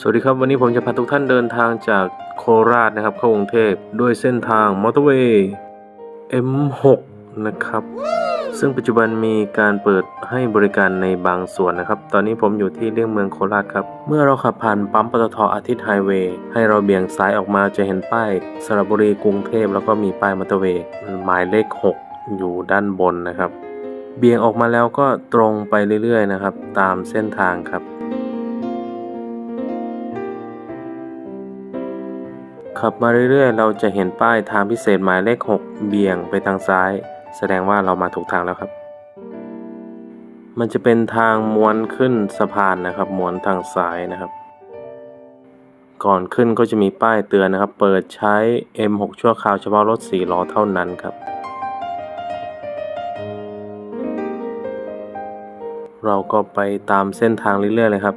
สวัสดีครับ วันนี้ผมจะพาทุกท่านเดินทางจากโคราชนะครับเข้ากรุงเทพด้วยเส้นทางมอเตอร์เวย์ M6 นะครับ ซึ่งปัจจุบันมีการเปิดให้บริการในบางส่วนนะครับ ตอนนี้ผมอยู่ที่เลี่ยงเมืองโคราชครับ เมื่อเราขับผ่านปั๊มปตทอาทิตย์ไฮเวย์ให้เราเบี่ยงซ้ายออกมาจะเห็นป้ายสระบุรีกรุงเทพแล้วก็มีป้ายมอเตอร์เวย์หมายเลข 6 อยู่ด้านบนนะครับ เบี่ยงออกมาแล้วก็ตรงไปเรื่อยๆนะครับ ตามเส้นทางครับ ขับมาเรื่อยๆ เราจะเห็นป้ายทางพิเศษหมายเลข 6 เบี่ยงไปทางซ้าย แสดงว่าเรามาถูกทางแล้วครับ มันจะเป็นทางม้วนขึ้นสะพานนะครับ ม้วนทางซ้ายนะครับ ก่อนขึ้นก็จะมีป้ายเตือนนะครับ เปิดใช้ M6 ชั่วคราวเฉพาะรถ4ล้อเท่านั้นครับ เราก็ไปตามเส้นทางเรื่อยๆเลยครับ